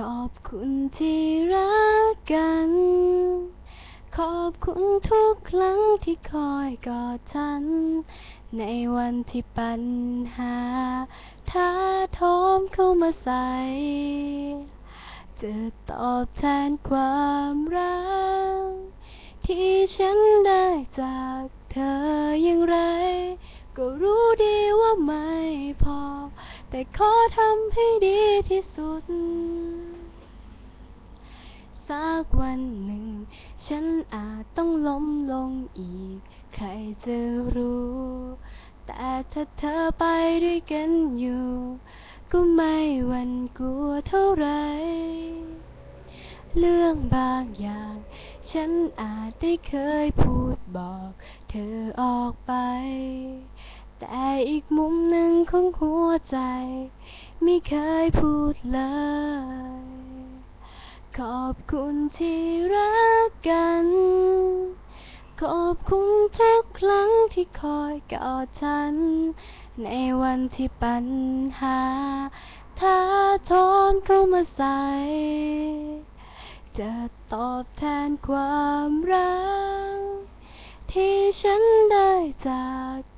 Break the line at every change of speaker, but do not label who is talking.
ขอบคุณที่รักกัน ขอบคุณทุกครั้งที่คอยกอดฉัน ในวันที่ปัญหาท้าโถมเข้ามาใส่จะตอบแทนความรัก ที่ฉันได้จากเธออย่างไร ก็รู้ดีว่าไม่พอ แต่ขอทำให้ดีที่สุด สักวันหนึ่ง ฉันอาจต้องล้มลงอีก ใครจะรู้ แต่ถ้าเธอไปด้วยกันอยู่ ก็ไม่หวันกลัวเท่าไร เรื่องบางอย่าง ฉันอาจได้เคยพูดบอก เธอออกไป แต่อีกมุมหนึ่งของหัวใจ ไม่เคยพูดเลย ขอบคุณที่รักกัน ขอบคุณทุกครั้งที่คอยกอดฉัน ในวันที่ปัญหาท้าโถมเข้ามาใส่ จะตอบแทนความรัก ที่ฉันได้จาก